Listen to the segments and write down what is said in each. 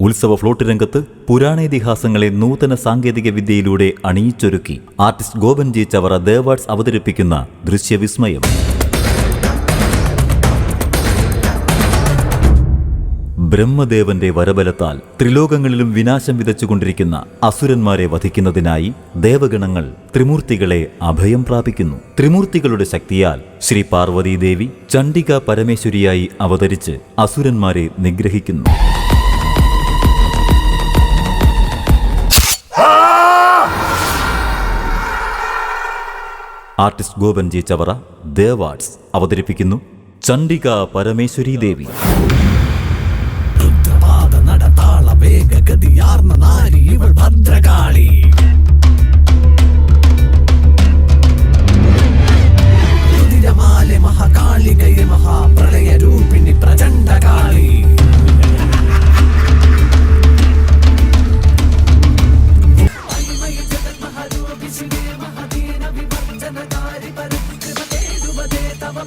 ഉത്സവ ഫ്ലോട്ട് രംഗത്ത് പുരാണേതിഹാസങ്ങളെ നൂതന സാങ്കേതിക വിദ്യയിലൂടെ അണിയിച്ചൊരുക്കി. ആർട്ടിസ്റ്റ് ഗോപൻ ജി ചവറ ദേവാഡ്സ് അവതരിപ്പിക്കുന്ന ദൃശ്യവിസ്മയം. ബ്രഹ്മദേവന്റെ വരബലത്താൽ ത്രിലോകങ്ങളിലും വിനാശം വിതച്ചുകൊണ്ടിരിക്കുന്ന അസുരന്മാരെ വധിക്കുന്നതിനായി ദേവഗണങ്ങൾ ത്രിമൂർത്തികളെ അഭയം പ്രാപിക്കുന്നു. ത്രിമൂർത്തികളുടെ ശക്തിയാൽ ശ്രീ പാർവതീദേവി ചണ്ഡിക പരമേശ്വരിയായി അവതരിച്ച് അസുരന്മാരെ നിഗ്രഹിക്കുന്നു. ആർട്ടിസ്റ്റ് ഗോപൻ ജി ചവറ ദേവാർട്സ് അവതരിപ്പിക്കുന്നു ചണ്ഡിക പരമേശ്വരി ദേവി.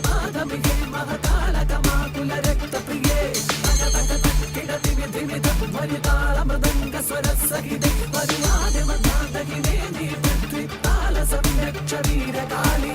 ಮಾಧವಿಗೆ ಮಹತಾಳದ ಮಾಕುಲ ರಕ್ತ ಪ್ರಿಯೆ ಕಿಡ ದಿವಿ ದಿವಿ ತಪ್ಪು ಮರಿತಾಳ ಮೃದಂಗ ಸ್ವರ ಸಹಿದೆ ಮರಿಯಾದೆ ಮತಾದಗಿನೇ ನೀ ಪೃಥ್ವಿ ತಾಳ ಸಮ್ಯಕ್ ಶರೀರ ಕಾಳಿ